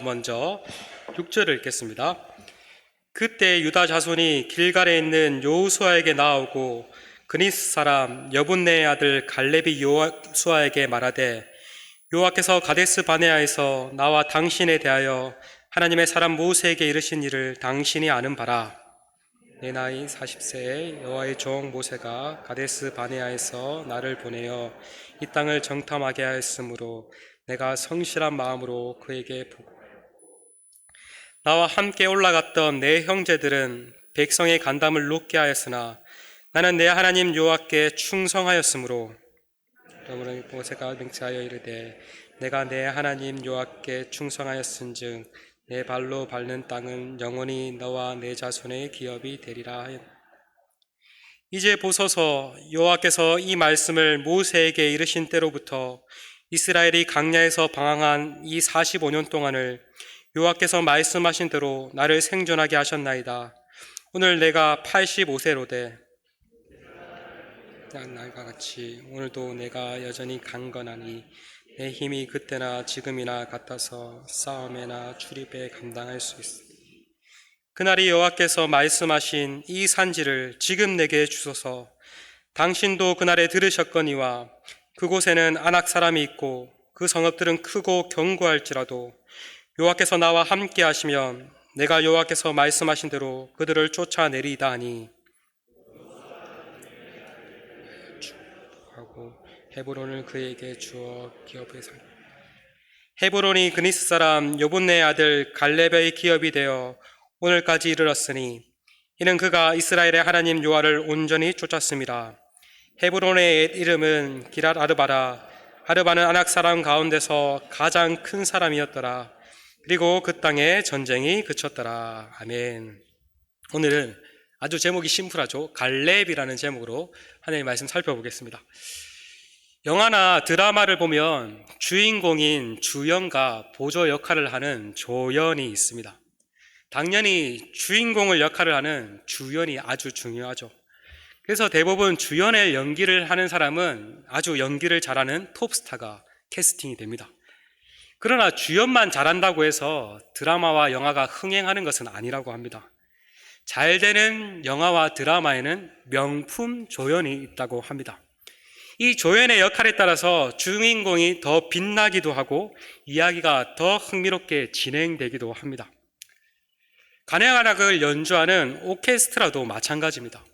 먼저 6절을 읽겠습니다. 그때 유다 자손이 길갈에 있는 여호수아에게 나오고 그니스 사람 여분네의 아들 갈렙이 여호수아에게 말하되 여호와께서 가데스 바네아에서 나와 당신에 대하여 하나님의 사람 모세에게 이르신 일을 당신이 아는 바라. 내 나이 40세에 여호와의 종 모세가 가데스 바네아에서 나를 보내어 이 땅을 정탐하게 하였으므로 내가 성실한 마음으로 그에게 나와 함께 올라갔던 내 형제들은 백성의 간담을 높게 하였으나 나는 내 하나님 여호와께 충성하였으므로 그러므로 모세가 맹세하여 이르되 내가 내 하나님 여호와께 충성하였은즉 내 발로 밟는 땅은 영원히 너와 내 자손의 기업이 되리라 하였 이제 보소서 여호와께서 이 말씀을 모세에게 이르신 때로부터 이스라엘이 강야에서 방황한 이 45년 동안을 여호와께서 말씀하신 대로 나를 생존하게 하셨나이다. 오늘 내가 85세로 돼 날과 같이 오늘도 내가 여전히 강건하니 내 힘이 그때나 지금이나 같아서 싸움에나 출입에 감당할 수 있어. 그날이 여호와께서 말씀하신 이 산지를 지금 내게 주소서. 당신도 그날에 들으셨거니와 그곳에는 안악 사람이 있고 그 성읍들은 크고 견고할지라도 여호와께서 나와 함께 하시면 내가 여호와께서 말씀하신 대로 그들을 쫓아내리다 하니 하고 헤브론을 그에게 주어 기업에 살 헤브론이 그니스 사람 요분네 아들 갈렙의 기업이 되어 오늘까지 이르렀으니 이는 그가 이스라엘의 하나님 요하를 온전히 쫓았습니다. 헤브론의 이름은 기랏 아르바라 아르바는 아낙 사람 가운데서 가장 큰 사람이었더라. 그리고 그 땅에 전쟁이 그쳤더라. 아멘. 오늘은 아주 제목이 심플하죠. 갈렙이라는 제목으로 하나님의 말씀 살펴보겠습니다. 영화나 드라마를 보면 주인공인 주연과 보조 역할을 하는 조연이 있습니다. 당연히 주인공을 역할을 하는 주연이 아주 중요하죠. 그래서 대부분 주연의 연기를 하는 사람은 아주 연기를 잘하는 톱스타가 캐스팅이 됩니다. 그러나 주연만 잘한다고 해서 드라마와 영화가 흥행하는 것은 아니라고 합니다. 잘 되는 영화와 드라마에는 명품 조연이 있다고 합니다. 이 조연의 역할에 따라서 주인공이 더 빛나기도 하고 이야기가 더 흥미롭게 진행되기도 합니다. 간행한악을 연주하는 오케스트라도 마찬가지입니다.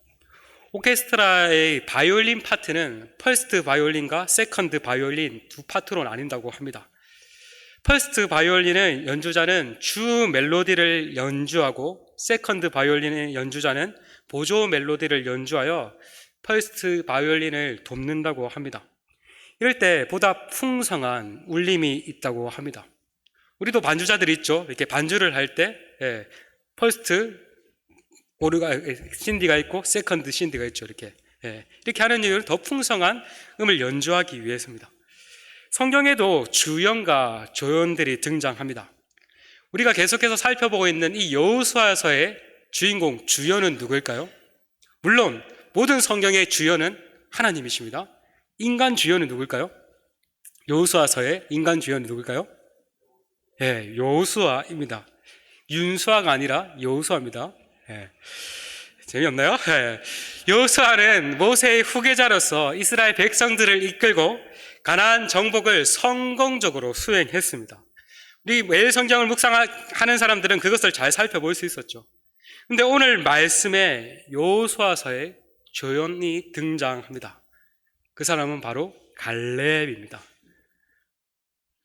오케스트라의 바이올린 파트는 퍼스트 바이올린과 세컨드 바이올린 두 파트로 나뉜다고 합니다. 퍼스트 바이올린은 연주자는 주 멜로디를 연주하고 세컨드 바이올린의 연주자는 보조 멜로디를 연주하여 퍼스트 바이올린을 돕는다고 합니다. 이럴 때 보다 풍성한 울림이 있다고 합니다. 우리도 반주자들 있죠. 이렇게 반주를 할때 예, 퍼스트 오르가 신디가 있고 세컨드 신디가 있죠. 이렇게 예, 이렇게 하는 이유는 더 풍성한 음을 연주하기 위해서입니다. 성경에도 주연과 조연들이 등장합니다. 우리가 계속해서 살펴보고 있는 이 여호수아서의 주인공 주연은 누구일까요? 물론 모든 성경의 주연은 하나님이십니다. 인간 주연은 누구일까요? 여호수아서의 인간 주연은 누구일까요? 예, 여호수아입니다. 윤수아가 아니라 여호수아입니다. 예. 재미없나요? 예. 여호수아는 모세의 후계자로서 이스라엘 백성들을 이끌고 가나안 정복을 성공적으로 수행했습니다. 우리 매일 성경을 묵상하는 사람들은 그것을 잘 살펴볼 수 있었죠. 근데 오늘 말씀에 여호수아서에 조연이 등장합니다. 그 사람은 바로 갈렙입니다.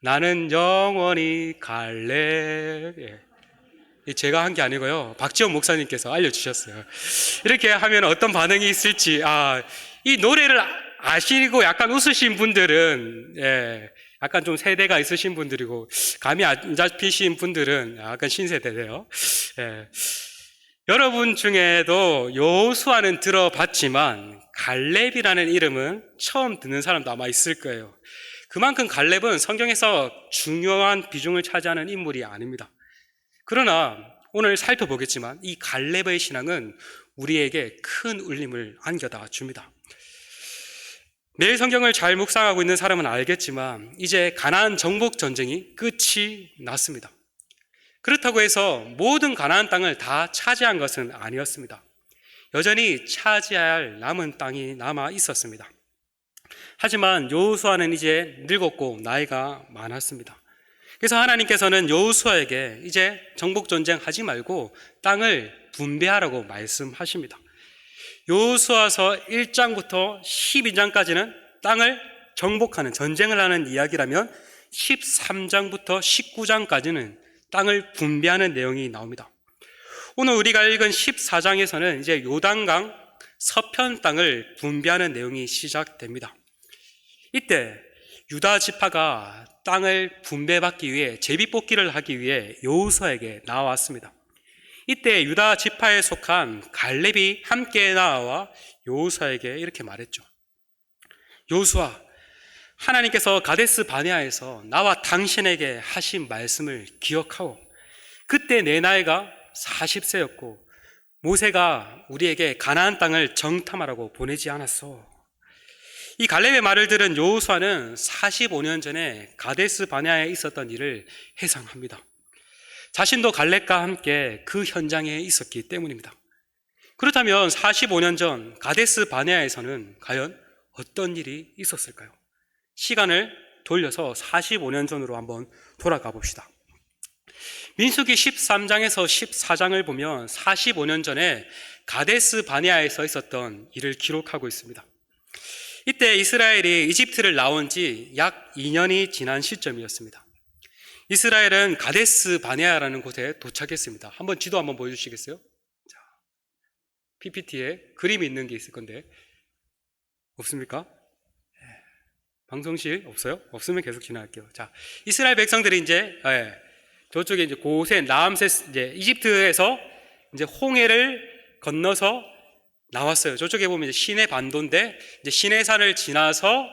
나는 영원히 갈렙. 예. 제가 한 게 아니고요. 박지원 목사님께서 알려주셨어요. 이렇게 하면 어떤 반응이 있을지, 아, 이 노래를 아시고 약간 웃으신 분들은, 예, 약간 좀 세대가 있으신 분들이고, 감이 안 잡히신 분들은 약간 신세대세요. 예. 여러분 중에도 여호수아는 들어봤지만 갈렙이라는 이름은 처음 듣는 사람도 아마 있을 거예요. 그만큼 갈렙은 성경에서 중요한 비중을 차지하는 인물이 아닙니다. 그러나 오늘 살펴보겠지만 이 갈렙의 신앙은 우리에게 큰 울림을 안겨다 줍니다. 매일 성경을 잘 묵상하고 있는 사람은 알겠지만 이제 가나안 정복 전쟁이 끝이 났습니다. 그렇다고 해서 모든 가나안 땅을 다 차지한 것은 아니었습니다. 여전히 차지할 남은 땅이 남아 있었습니다. 하지만 여호수아는 이제 늙었고 나이가 많았습니다. 그래서 하나님께서는 여호수아에게 이제 정복 전쟁 하지 말고 땅을 분배하라고 말씀하십니다. 여호수아서 1장부터 12장까지는 땅을 정복하는 전쟁을 하는 이야기라면 13장부터 19장까지는 땅을 분배하는 내용이 나옵니다. 오늘 우리가 읽은 14장에서는 이제 요단강 서편 땅을 분배하는 내용이 시작됩니다. 이때 유다 지파가 땅을 분배받기 위해 제비 뽑기를 하기 위해 여호수아에게 나왔습니다. 이때 유다 지파에 속한 갈렙이 함께 나와 여호수아에게 이렇게 말했죠. 여호수아, 하나님께서 가데스 바네아에서 나와 당신에게 하신 말씀을 기억하오. 그때 내 나이가 40세였고 모세가 우리에게 가나안 땅을 정탐하라고 보내지 않았어. 이 갈렙의 말을 들은 여호수아는 45년 전에 가데스 바네아에 있었던 일을 회상합니다. 자신도 갈렙과 함께 그 현장에 있었기 때문입니다. 그렇다면 45년 전 가데스 바네아에서는 과연 어떤 일이 있었을까요? 시간을 돌려서 45년 전으로 한번 돌아가 봅시다. 민수기 13장에서 14장을 보면 45년 전에 가데스 바네아에서 있었던 일을 기록하고 있습니다. 이때 이스라엘이 이집트를 나온 지 약 2년이 지난 시점이었습니다. 이스라엘은 가데스 바네아라는 곳에 도착했습니다. 한번 지도 한번 보여주시겠어요? 자, PPT에 그림이 있는 게 있을 건데 없습니까? 예. 방송실 없어요? 없으면 계속 지나갈게요. 자, 이스라엘 백성들이 이제 예, 저쪽에 이제 고센 라암세 이제 이집트에서 이제 홍해를 건너서 나왔어요. 저쪽에 보면 이제 시내 반도인데 이제 시내산을 지나서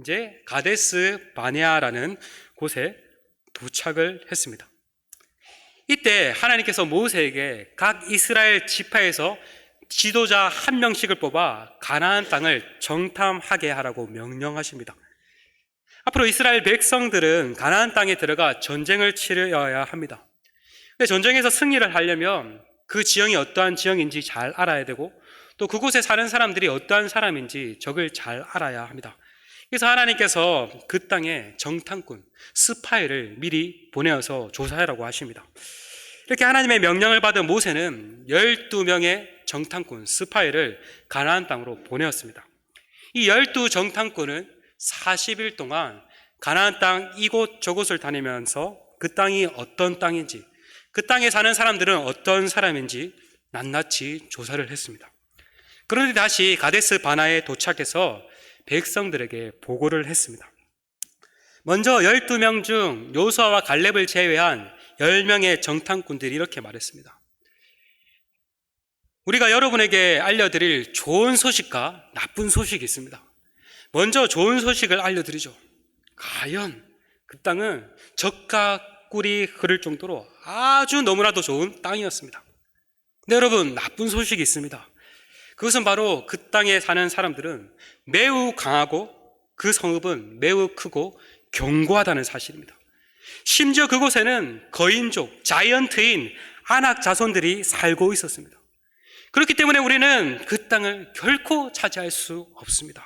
이제 가데스 바네아라는 곳에 도착을 했습니다. 이때 하나님께서 모세에게 각 이스라엘 지파에서 지도자 한 명씩을 뽑아 가나안 땅을 정탐하게 하라고 명령하십니다. 앞으로 이스라엘 백성들은 가나안 땅에 들어가 전쟁을 치러야 합니다. 전쟁에서 승리를 하려면 그 지형이 어떠한 지형인지 잘 알아야 되고 또 그곳에 사는 사람들이 어떠한 사람인지 적을 잘 알아야 합니다. 그래서 하나님께서 그 땅에 정탐꾼, 스파이를 미리 보내어서 조사하라고 하십니다. 이렇게 하나님의 명령을 받은 모세는 12명의 정탐꾼, 스파이를 가나안 땅으로 보내었습니다. 이 12 정탐꾼은 40일 동안 가나안 땅 이곳 저곳을 다니면서 그 땅이 어떤 땅인지, 그 땅에 사는 사람들은 어떤 사람인지 낱낱이 조사를 했습니다. 그런데 다시 가데스 바나에 도착해서 백성들에게 보고를 했습니다. 먼저 12명 중 요수아와 갈렙을 제외한 10명의 정탐꾼들이 이렇게 말했습니다. 우리가 여러분에게 알려드릴 좋은 소식과 나쁜 소식이 있습니다. 먼저 좋은 소식을 알려드리죠. 과연 그 땅은 적과 꿀이 흐를 정도로 아주 너무나도 좋은 땅이었습니다. 근데 여러분, 나쁜 소식이 있습니다. 그것은 바로 그 땅에 사는 사람들은 매우 강하고 그 성읍은 매우 크고 견고하다는 사실입니다. 심지어 그곳에는 거인족, 자이언트인 안악 자손들이 살고 있었습니다. 그렇기 때문에 우리는 그 땅을 결코 차지할 수 없습니다.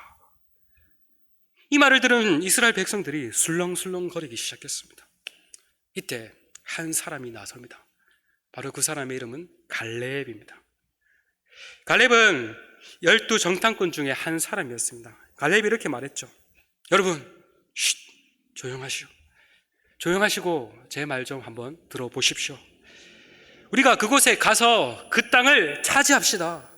이 말을 들은 이스라엘 백성들이 술렁술렁 거리기 시작했습니다. 이때 한 사람이 나섭니다. 바로 그 사람의 이름은 갈렙입니다. 갈렙은 열두 정탐꾼 중에 한 사람이었습니다. 갈렙이 이렇게 말했죠. 여러분, 쉿, 조용하시오. 조용하시고 제 말 좀 한번 들어보십시오. 우리가 그곳에 가서 그 땅을 차지합시다.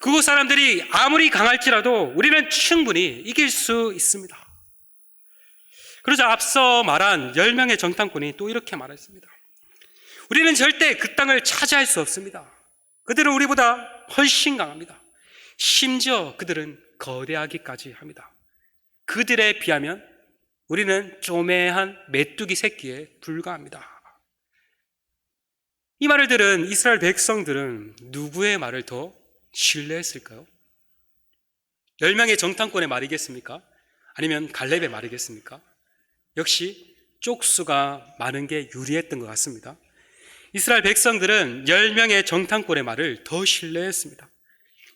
그곳 사람들이 아무리 강할지라도 우리는 충분히 이길 수 있습니다. 그러자 앞서 말한 10명의 정탐꾼이 또 이렇게 말했습니다. 우리는 절대 그 땅을 차지할 수 없습니다. 그들은 우리보다 훨씬 강합니다. 심지어 그들은 거대하기까지 합니다. 그들에 비하면 우리는 조매한 메뚜기 새끼에 불과합니다. 이 말을 들은 이스라엘 백성들은 누구의 말을 더 신뢰했을까요? 열 명의 정탐꾼의 말이겠습니까? 아니면 갈렙의 말이겠습니까? 역시 쪽수가 많은 게 유리했던 것 같습니다. 이스라엘 백성들은 10명의 정탐꾼의 말을 더 신뢰했습니다.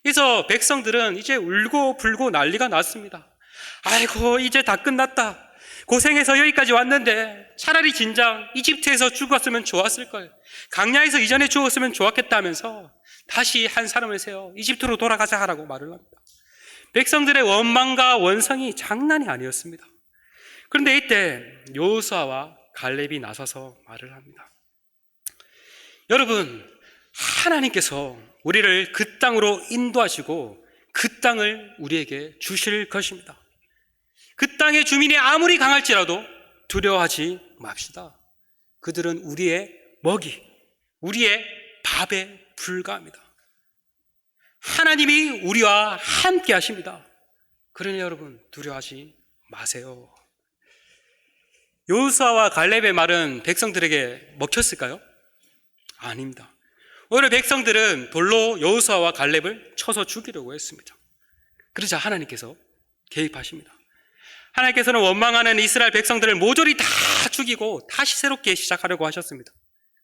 그래서 백성들은 이제 울고 불고 난리가 났습니다. 아이고, 이제 다 끝났다. 고생해서 여기까지 왔는데 차라리 진작 이집트에서 죽었으면 좋았을 걸. 강야에서 이전에 죽었으면 좋았겠다면서 다시 한 사람을 세워 이집트로 돌아가자 하라고 말을 합니다. 백성들의 원망과 원성이 장난이 아니었습니다. 그런데 이때 요수아와 갈렙이 나서서 말을 합니다. 여러분, 하나님께서 우리를 그 땅으로 인도하시고 그 땅을 우리에게 주실 것입니다. 그 땅의 주민이 아무리 강할지라도 두려워하지 맙시다. 그들은 우리의 먹이, 우리의 밥에 불과합니다. 하나님이 우리와 함께 하십니다. 그러니 여러분 두려워하지 마세요. 요수아와 갈렙의 말은 백성들에게 먹혔을까요? 아닙니다. 오히려 백성들은 돌로 여호수아와 갈렙을 쳐서 죽이려고 했습니다. 그러자 하나님께서 개입하십니다. 하나님께서는 원망하는 이스라엘 백성들을 모조리 다 죽이고 다시 새롭게 시작하려고 하셨습니다.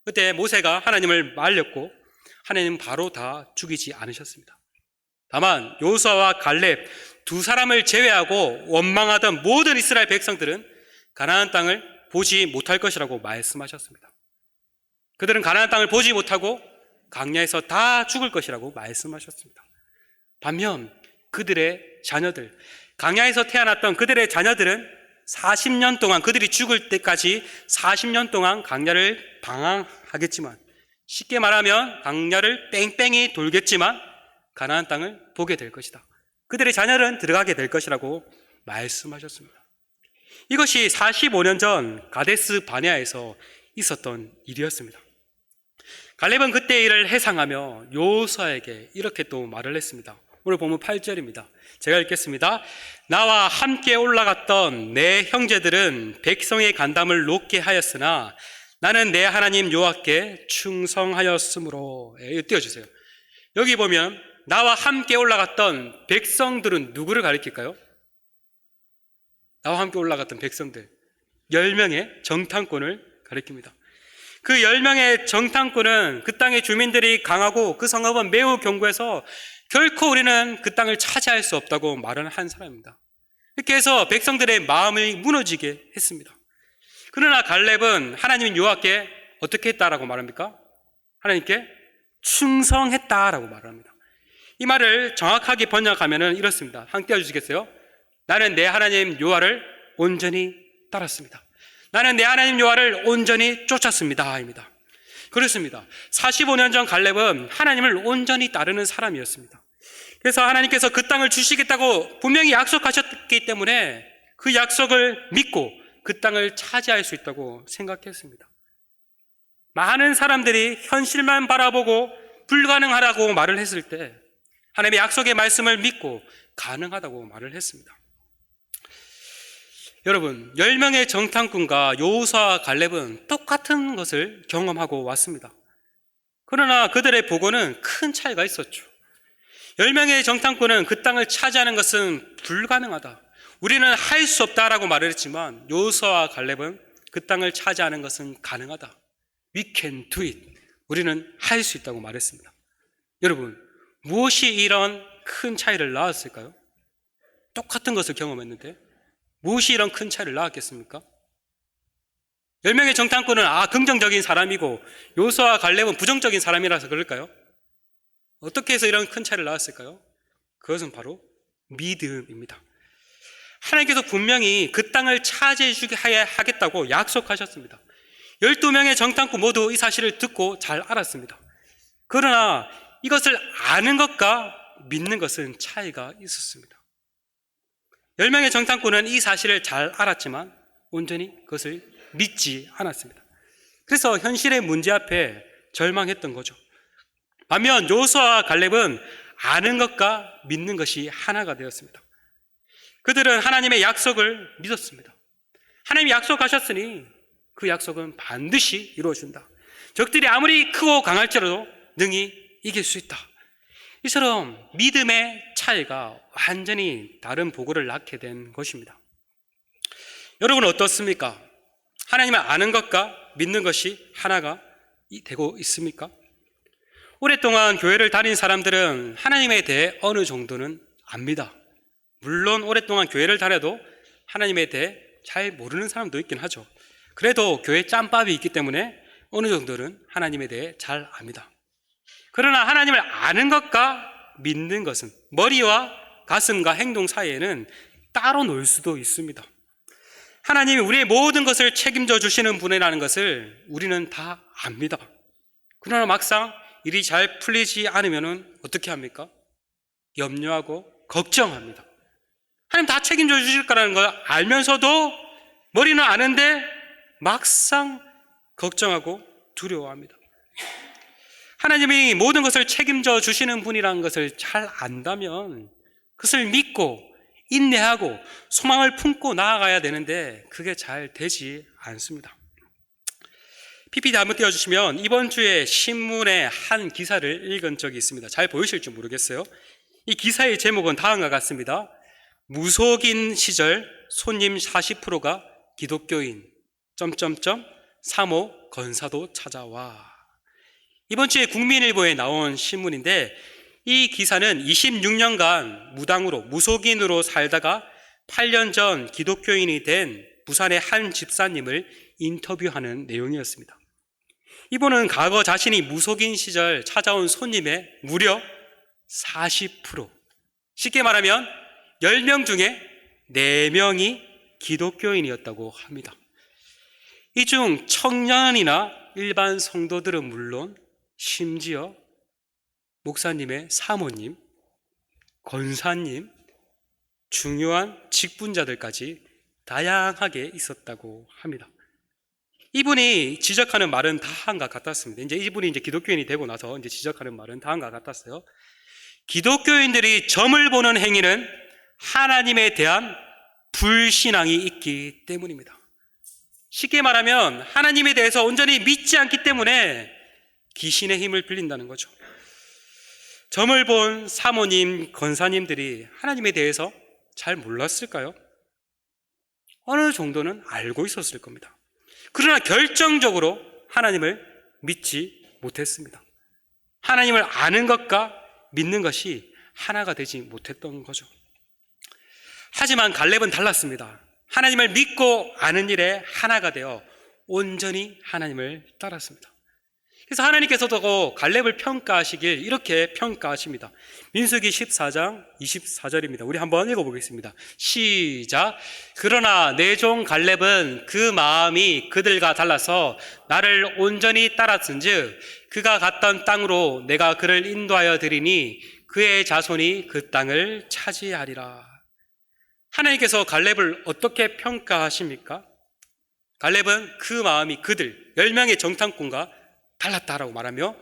그때 모세가 하나님을 말렸고 하나님은 바로 다 죽이지 않으셨습니다. 다만 여호수아와 갈렙 두 사람을 제외하고 원망하던 모든 이스라엘 백성들은 가나안 땅을 보지 못할 것이라고 말씀하셨습니다. 그들은 가나안 땅을 보지 못하고 강야에서 다 죽을 것이라고 말씀하셨습니다. 반면 그들의 자녀들, 강야에서 태어났던 그들의 자녀들은 40년 동안 그들이 죽을 때까지 40년 동안 강야를 방황하겠지만 쉽게 말하면 강야를 뺑뺑이 돌겠지만 가나안 땅을 보게 될 것이다. 그들의 자녀는 들어가게 될 것이라고 말씀하셨습니다. 이것이 45년 전 가데스 바네아에서 있었던 일이었습니다. 갈렙은 그때 일을 해상하며 요사에게 이렇게 또 말을 했습니다. 오늘 보면 8절입니다. 제가 읽겠습니다. 나와 함께 올라갔던 내 형제들은 백성의 간담을 높게 하였으나 나는 내 하나님 여호와께 충성하였으므로 예, 띄워주세요. 여기 보면 나와 함께 올라갔던 백성들은 누구를 가리킬까요? 나와 함께 올라갔던 백성들 10명의 정탐꾼을 가리킵니다. 그 10명의 정탐꾼은 그 땅의 주민들이 강하고 그 성읍은 매우 견고해서 결코 우리는 그 땅을 차지할 수 없다고 말을 한 사람입니다. 이렇게 해서 백성들의 마음이 무너지게 했습니다. 그러나 갈렙은 하나님 여호와께 어떻게 했다라고 말합니까? 하나님께 충성했다라고 말합니다. 이 말을 정확하게 번역하면 이렇습니다. 함께 해주시겠어요? 나는 내 하나님 여호와를 온전히 따랐습니다. 나는 내 하나님 여호와를 온전히 쫓았습니다. 입니다. 그렇습니다. 45년 전 갈렙은 하나님을 온전히 따르는 사람이었습니다. 그래서 하나님께서 그 땅을 주시겠다고 분명히 약속하셨기 때문에 그 약속을 믿고 그 땅을 차지할 수 있다고 생각했습니다. 많은 사람들이 현실만 바라보고 불가능하다고 말을 했을 때 하나님의 약속의 말씀을 믿고 가능하다고 말을 했습니다. 여러분, 10명의 정탐꾼과 요우사와 갈렙은 똑같은 것을 경험하고 왔습니다. 그러나 그들의 보고는 큰 차이가 있었죠. 10명의 정탐꾼은 그 땅을 차지하는 것은 불가능하다. 우리는 할 수 없다라고 말을 했지만 요우사와 갈렙은 그 땅을 차지하는 것은 가능하다. We can do it. 우리는 할 수 있다고 말했습니다. 여러분, 무엇이 이런 큰 차이를 낳았을까요? 똑같은 것을 경험했는데 무엇이 이런 큰 차이를 낳았겠습니까? 10명의 정탐꾼은 아 긍정적인 사람이고 요소와 갈렙은 부정적인 사람이라서 그럴까요? 어떻게 해서 이런 큰 차이를 낳았을까요? 그것은 바로 믿음입니다. 하나님께서 분명히 그 땅을 차지해 주게 하겠다고 약속하셨습니다. 12명의 정탐꾼 모두 이 사실을 듣고 잘 알았습니다. 그러나 이것을 아는 것과 믿는 것은 차이가 있었습니다. 10명의 정탐꾼은 이 사실을 잘 알았지만 온전히 그것을 믿지 않았습니다. 그래서 현실의 문제 앞에 절망했던 거죠. 반면 요수와 갈렙은 아는 것과 믿는 것이 하나가 되었습니다. 그들은 하나님의 약속을 믿었습니다. 하나님이 약속하셨으니 그 약속은 반드시 이루어준다. 적들이 아무리 크고 강할지라도 능히 이길 수 있다. 이처럼 믿음의 차이가 완전히 다른 보고를 낳게 된 것입니다. 여러분 어떻습니까? 하나님을 아는 것과 믿는 것이 하나가 이- 되고 있습니까? 오랫동안 교회를 다닌 사람들은 하나님에 대해 어느 정도는 압니다. 물론 오랫동안 교회를 다녀도 하나님에 대해 잘 모르는 사람도 있긴 하죠. 그래도 교회 짬밥이 있기 때문에 어느 정도는 하나님에 대해 잘 압니다. 그러나 하나님을 아는 것과 믿는 것은 머리와 가슴과 행동 사이에는 따로 놀 수도 있습니다. 하나님이 우리의 모든 것을 책임져 주시는 분이라는 것을 우리는 다 압니다. 그러나 막상 일이 잘 풀리지 않으면 어떻게 합니까? 염려하고 걱정합니다. 하나님 다 책임져 주실 거라는 걸 알면서도 머리는 아는데 막상 걱정하고 두려워합니다. 하나님이 모든 것을 책임져 주시는 분이라는 것을 잘 안다면 그것을 믿고 인내하고 소망을 품고 나아가야 되는데 그게 잘 되지 않습니다. PPT 한번 띄워주시면 이번 주에 신문의 한 기사를 읽은 적이 있습니다. 잘 보이실지 모르겠어요. 이 기사의 제목은 다음과 같습니다. 무속인 시절 손님 40%가 기독교인 점점점 3호 건사도 찾아와. 이번 주에 국민일보에 나온 신문인데 이 기사는 26년간 무당으로 무속인으로 살다가 8년 전 기독교인이 된 부산의 한 집사님을 인터뷰하는 내용이었습니다. 이분은 과거 자신이 무속인 시절 찾아온 손님의 무려 40% 쉽게 말하면 10명 중에 4명이 기독교인이었다고 합니다. 이 중 청년이나 일반 성도들은 물론 심지어 목사님의 사모님, 권사님, 중요한 직분자들까지 다양하게 있었다고 합니다. 이분이 지적하는 말은 다음과 같았습니다. 이제 이분이 이제 기독교인이 되고 나서 이제 지적하는 말은 다음과 같았어요. 기독교인들이 점을 보는 행위는 하나님에 대한 불신앙이 있기 때문입니다. 쉽게 말하면 하나님에 대해서 온전히 믿지 않기 때문에 귀신의 힘을 빌린다는 거죠. 점을 본 사모님, 권사님들이 하나님에 대해서 잘 몰랐을까요? 어느 정도는 알고 있었을 겁니다. 그러나 결정적으로 하나님을 믿지 못했습니다. 하나님을 아는 것과 믿는 것이 하나가 되지 못했던 거죠. 하지만 갈렙은 달랐습니다. 하나님을 믿고 아는 일에 하나가 되어 온전히 하나님을 따랐습니다. 그래서 하나님께서도 갈렙을 평가하시길 이렇게 평가하십니다. 민수기 14장 24절입니다. 우리 한번 읽어보겠습니다. 시작. 그러나 내 종 갈렙은 그 마음이 그들과 달라서 나를 온전히 따랐은즉 그가 갔던 땅으로 내가 그를 인도하여 드리니 그의 자손이 그 땅을 차지하리라. 하나님께서 갈렙을 어떻게 평가하십니까? 갈렙은 그 마음이 그들 10명의 정탐꾼과 달랐다라고 말하며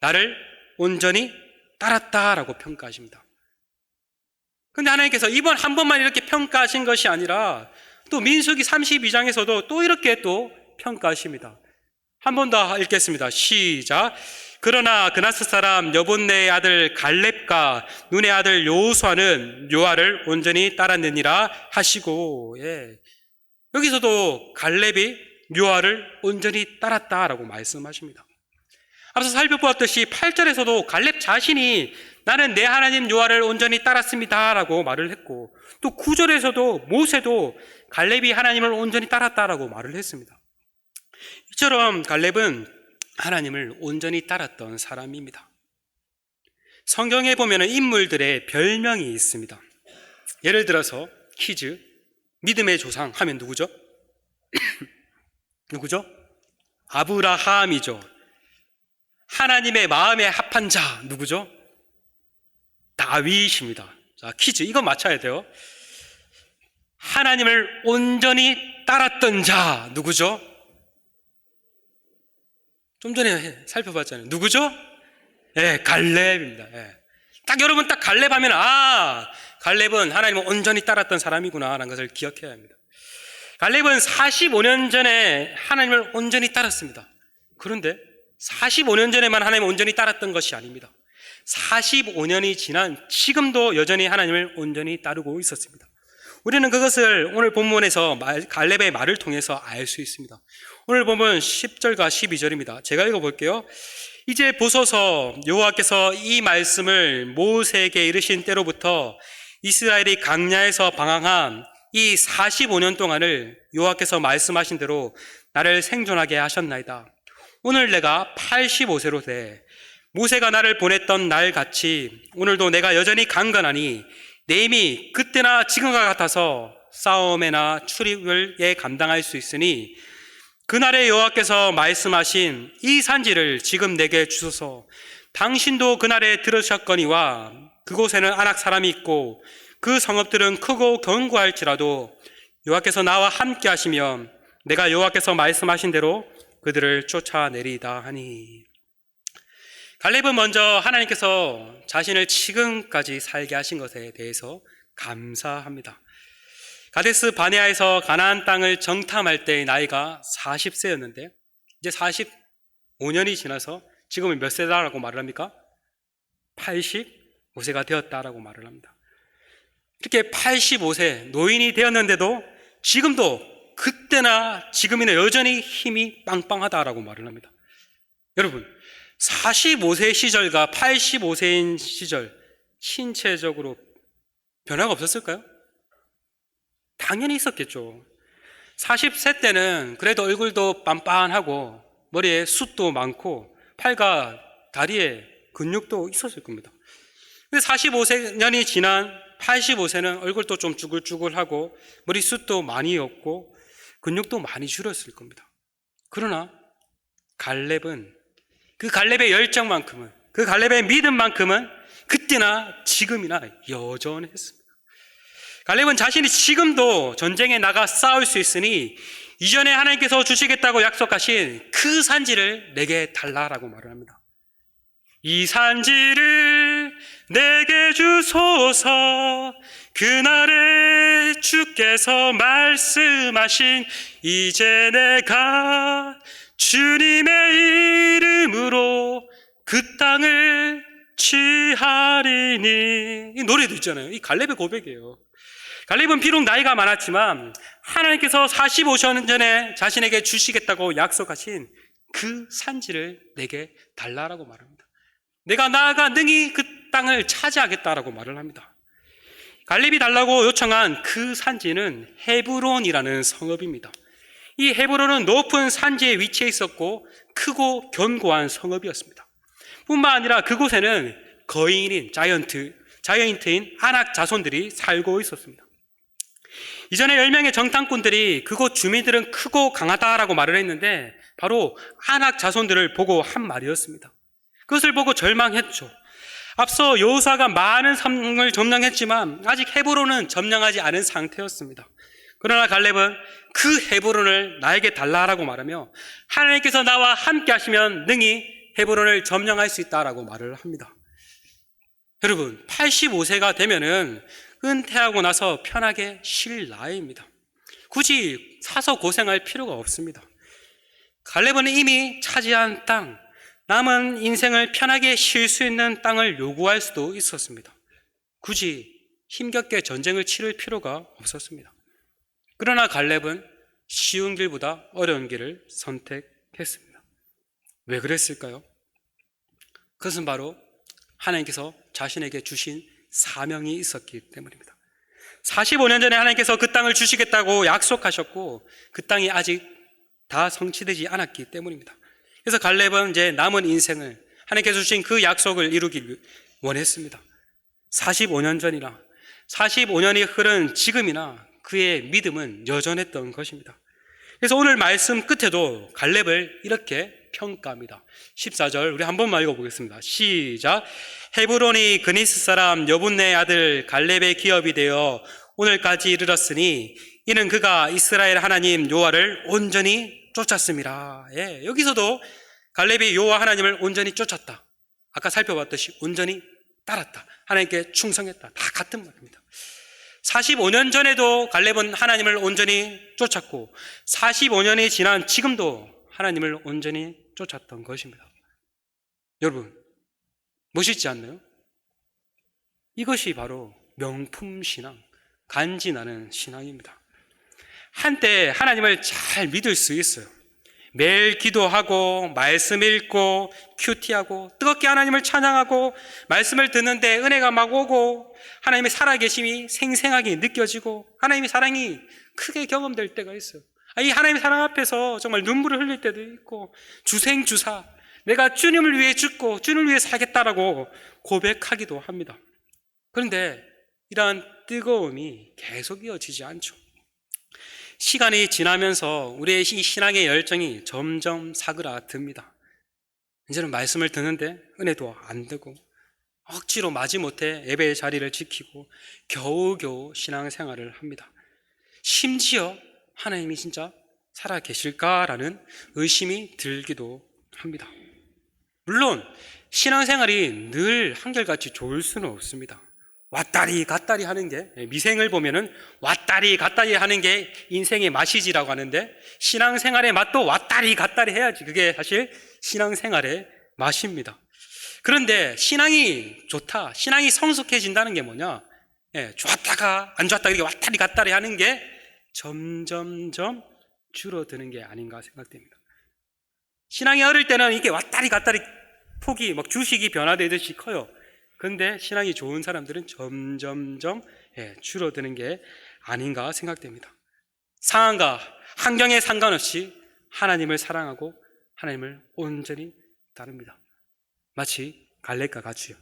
나를 온전히 따랐다라고 평가하십니다. 근데 하나님께서 이번 한 번만 이렇게 평가하신 것이 아니라 또 민수기 32장에서도 또 이렇게 또 평가하십니다. 한 번 더 읽겠습니다. 시작. 그러나 그나스 사람 여본네의 아들 갈렙과 눈의 아들 요수아는 요아를 온전히 따랐느니라 하시고 예. 여기서도 갈렙이 요아를 온전히 따랐다라고 말씀하십니다. 앞서 살펴보았듯이 8절에서도 갈렙 자신이 나는 내 하나님 요아를 온전히 따랐습니다라고 말을 했고 또 9절에서도 모세도 갈렙이 하나님을 온전히 따랐다라고 말을 했습니다. 이처럼 갈렙은 하나님을 온전히 따랐던 사람입니다. 성경에 보면 인물들의 별명이 있습니다. 예를 들어서 퀴즈 믿음의 조상 하면 누구죠? 누구죠? 아브라함이죠. 하나님의 마음에 합한 자 누구죠? 다윗입니다. 자, 퀴즈 이거 맞춰야 돼요. 하나님을 온전히 따랐던 자 누구죠? 좀 전에 살펴봤잖아요. 누구죠? 예, 갈렙입니다. 예. 딱 여러분 딱 갈렙 하면 아, 갈렙은 하나님을 온전히 따랐던 사람이구나라는 것을 기억해야 합니다. 갈렙은 45년 전에 하나님을 온전히 따랐습니다. 그런데 45년 전에만 하나님을 온전히 따랐던 것이 아닙니다. 45년이 지난 지금도 여전히 하나님을 온전히 따르고 있었습니다. 우리는 그것을 오늘 본문에서 말- 갈렙의 말을 통해서 알 수 있습니다. 오늘 보면 10절과 12절입니다. 제가 읽어볼게요. 이제 보소서 여호와께서 이 말씀을 모세에게 이르신 때로부터 이스라엘이 강야에서 방황한 이 45년 동안을 여호와께서 말씀하신 대로 나를 생존하게 하셨나이다. 오늘 내가 85세로 돼. 모세가 나를 보냈던 날 같이 오늘도 내가 여전히 강건하니 내 힘이 그때나 지금과 같아서 싸움에나 출입을 감당할 수 있으니 그날에 여호와께서 말씀하신 이 산지를 지금 내게 주소서. 당신도 그날에 들으셨거니와 그곳에는 안악 사람이 있고 그 성읍들은 크고 견고할지라도 여호와께서 나와 함께 하시면 내가 여호와께서 말씀하신 대로 그들을 쫓아내리다 하니 갈렙은 먼저 하나님께서 자신을 지금까지 살게 하신 것에 대해서 감사합니다. 가데스 바네아에서 가나안 땅을 정탐할 때의 나이가 40세였는데 이제 45년이 지나서 지금은 몇 세다라고 말을 합니까? 85세가 되었다라고 말을 합니다. 이렇게 85세 노인이 되었는데도 지금도 그때나 지금이나 여전히 힘이 빵빵하다라고 말을 합니다. 여러분, 45세 시절과 85세인 시절 신체적으로 변화가 없었을까요? 당연히 있었겠죠. 40세 때는 그래도 얼굴도 빤빤하고 머리에 숱도 많고 팔과 다리에 근육도 있었을 겁니다. 근데 45년이 지난 85세는 얼굴도 좀 쭈글쭈글하고 머리숱도 많이 없고 근육도 많이 줄었을 겁니다. 그러나 갈렙은 그 갈렙의 열정만큼은 그 갈렙의 믿음만큼은 그때나 지금이나 여전했습니다. 갈렙은 자신이 지금도 전쟁에 나가 싸울 수 있으니 이전에 하나님께서 주시겠다고 약속하신 그 산지를 내게 달라라고 말을 합니다. 이 산지를 내게 주소서 그날에 주께서 말씀하신 이제 내가 주님의 이름으로 그 땅을 취하리니 이 노래도 있잖아요. 이 갈렙의 고백이에요. 갈렙은 비록 나이가 많았지만 하나님께서 45년 전에 자신에게 주시겠다고 약속하신 그 산지를 내게 달라라고 말합니다. 내가 나아가 능히 그 땅을 차지하겠다라고 말을 합니다. 갈렙이 달라고 요청한 그 산지는 헤브론이라는 성읍입니다. 이 헤브론은 높은 산지에 위치해 있었고 크고 견고한 성읍이었습니다. 뿐만 아니라 그곳에는 거인인 자이언트, 자이언트인 아낙 자손들이 살고 있었습니다. 이전에 10명의 정탐꾼들이 그곳 주민들은 크고 강하다라고 말을 했는데 바로 아낙 자손들을 보고 한 말이었습니다. 그것을 보고 절망했죠. 앞서 여호사가 많은 성을 점령했지만 아직 헤브론은 점령하지 않은 상태였습니다. 그러나 갈렙은 그 헤브론을 나에게 달라라고 말하며 하나님께서 나와 함께 하시면 능히 헤브론을 점령할 수 있다라고 말을 합니다. 여러분, 85세가 되면은 은퇴하고 나서 편하게 쉴 나이입니다. 굳이 사서 고생할 필요가 없습니다. 갈렙은 이미 차지한 땅, 남은 인생을 편하게 쉴 수 있는 땅을 요구할 수도 있었습니다. 굳이 힘겹게 전쟁을 치를 필요가 없었습니다. 그러나 갈렙은 쉬운 길보다 어려운 길을 선택했습니다. 왜 그랬을까요? 그것은 바로 하나님께서 자신에게 주신 사명이 있었기 때문입니다. 45년 전에 하나님께서 그 땅을 주시겠다고 약속하셨고 그 땅이 아직 다 성취되지 않았기 때문입니다. 그래서 갈렙은 이제 남은 인생을 하나님께서 주신 그 약속을 이루기 원했습니다. 45년 전이나 45년이 흐른 지금이나 그의 믿음은 여전했던 것입니다. 그래서 오늘 말씀 끝에도 갈렙을 이렇게 평가합니다. 14절 우리 한 번만 읽어보겠습니다. 시작. 헤브론이 그니스 사람 여분네 아들 갈렙의 기업이 되어 오늘까지 이르렀으니 이는 그가 이스라엘 하나님 요하를 온전히 쫓았습니다. 예, 여기서도 갈렙이 요하 하나님을 온전히 쫓았다. 아까 살펴봤듯이 온전히 따랐다. 하나님께 충성했다. 다 같은 말입니다. 45년 전에도 갈렙은 하나님을 온전히 쫓았고 45년이 지난 지금도 하나님을 온전히 쫓았던 것입니다. 여러분, 멋있지 않나요? 이것이 바로 명품 신앙, 간지나는 신앙입니다. 한때 하나님을 잘 믿을 수 있어요. 매일 기도하고 말씀 읽고 큐티하고 뜨겁게 하나님을 찬양하고 말씀을 듣는데 은혜가 막 오고 하나님의 살아계심이 생생하게 느껴지고 하나님의 사랑이 크게 경험될 때가 있어요. 아, 이 하나님의 사랑 앞에서 정말 눈물을 흘릴 때도 있고 주생주사 내가 주님을 위해 죽고 주님을 위해 살겠다라고 고백하기도 합니다. 그런데 이러한 뜨거움이 계속 이어지지 않죠. 시간이 지나면서 우리의 이 신앙의 열정이 점점 사그라듭니다. 이제는 말씀을 듣는데 은혜도 안 되고 억지로 마지못해 예배의 자리를 지키고 겨우겨우 신앙생활을 합니다. 심지어 하나님이 진짜 살아 계실까라는 의심이 들기도 합니다. 물론 신앙생활이 늘 한결같이 좋을 수는 없습니다. 왔다리 갔다리 하는 게 미생을 보면은 왔다리 갔다리 하는 게 인생의 맛이지라고 하는데 신앙생활의 맛도 왔다리 갔다리 해야지 그게 사실 신앙생활의 맛입니다. 그런데 신앙이 좋다, 신앙이 성숙해진다는 게 뭐냐? 예, 좋았다가 안 좋았다 이렇게 왔다리 갔다리 하는 게 점점점 줄어드는 게 아닌가 생각됩니다. 신앙이 어릴 때는 이게 왔다리 갔다리 폭이 막 주식이 변화되듯이 커요. 근데 신앙이 좋은 사람들은 점점점 예, 줄어드는 게 아닌가 생각됩니다. 상황과 환경에 상관없이 하나님을 사랑하고 하나님을 온전히 따릅니다. 마치 갈렙과 같이요.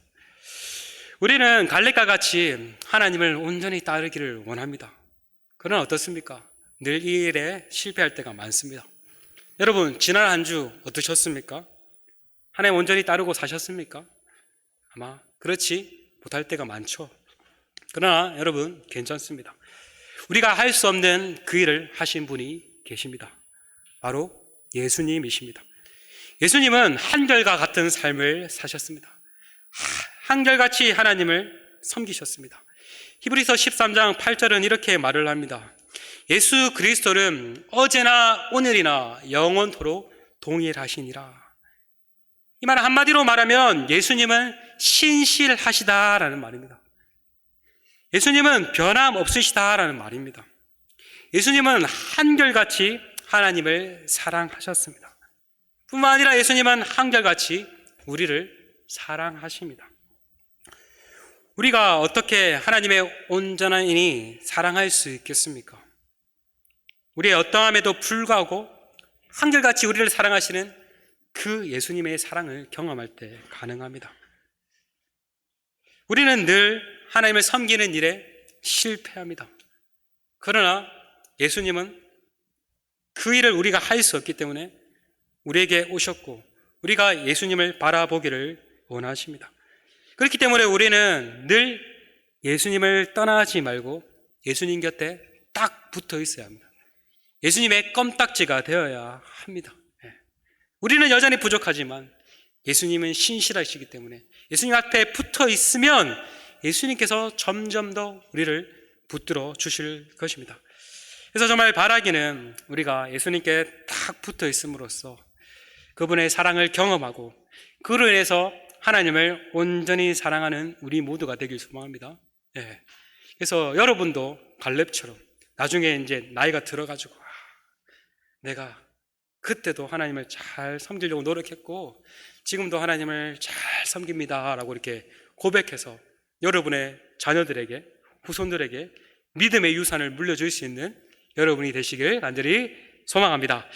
우리는 갈렙과 같이 하나님을 온전히 따르기를 원합니다. 그러나 어떻습니까? 늘 이 일에 실패할 때가 많습니다. 여러분, 지난 한 주 어떠셨습니까? 하나님 온전히 따르고 사셨습니까? 아마 그렇지 못할 때가 많죠. 그러나 여러분, 괜찮습니다. 우리가 할 수 없는 그 일을 하신 분이 계십니다. 바로 예수님이십니다. 예수님은 한결과 같은 삶을 사셨습니다. 한결같이 하나님을 섬기셨습니다. 히브리서 13장 8절은 이렇게 말을 합니다. 예수 그리스도는 어제나 오늘이나 영원토록 동일하시니라. 이 말은 한마디로 말하면 예수님은 신실하시다라는 말입니다. 예수님은 변함없으시다라는 말입니다. 예수님은 한결같이 하나님을 사랑하셨습니다. 뿐만 아니라 예수님은 한결같이 우리를 사랑하십니다. 우리가 어떻게 하나님의 온전한 인이 사랑할 수 있겠습니까? 우리의 어떠함에도 불구하고 한결같이 우리를 사랑하시는 그 예수님의 사랑을 경험할 때 가능합니다. 우리는 늘 하나님을 섬기는 일에 실패합니다. 그러나 예수님은 그 일을 우리가 할 수 없기 때문에 우리에게 오셨고 우리가 예수님을 바라보기를 원하십니다. 그렇기 때문에 우리는 늘 예수님을 떠나지 말고 예수님 곁에 딱 붙어 있어야 합니다. 예수님의 껌딱지가 되어야 합니다. 예. 우리는 여전히 부족하지만 예수님은 신실하시기 때문에 예수님 앞에 붙어 있으면 예수님께서 점점 더 우리를 붙들어 주실 것입니다. 그래서 정말 바라기는 우리가 예수님께 딱 붙어 있음으로써 그분의 사랑을 경험하고 그로 인해서 하나님을 온전히 사랑하는 우리 모두가 되길 소망합니다. 예. 그래서 여러분도 갈렙처럼 나중에 이제 나이가 들어가지고 아, 내가 그때도 하나님을 잘 섬기려고 노력했고 지금도 하나님을 잘 섬깁니다 라고 이렇게 고백해서 여러분의 자녀들에게 후손들에게 믿음의 유산을 물려줄 수 있는 여러분이 되시길 간절히 소망합니다.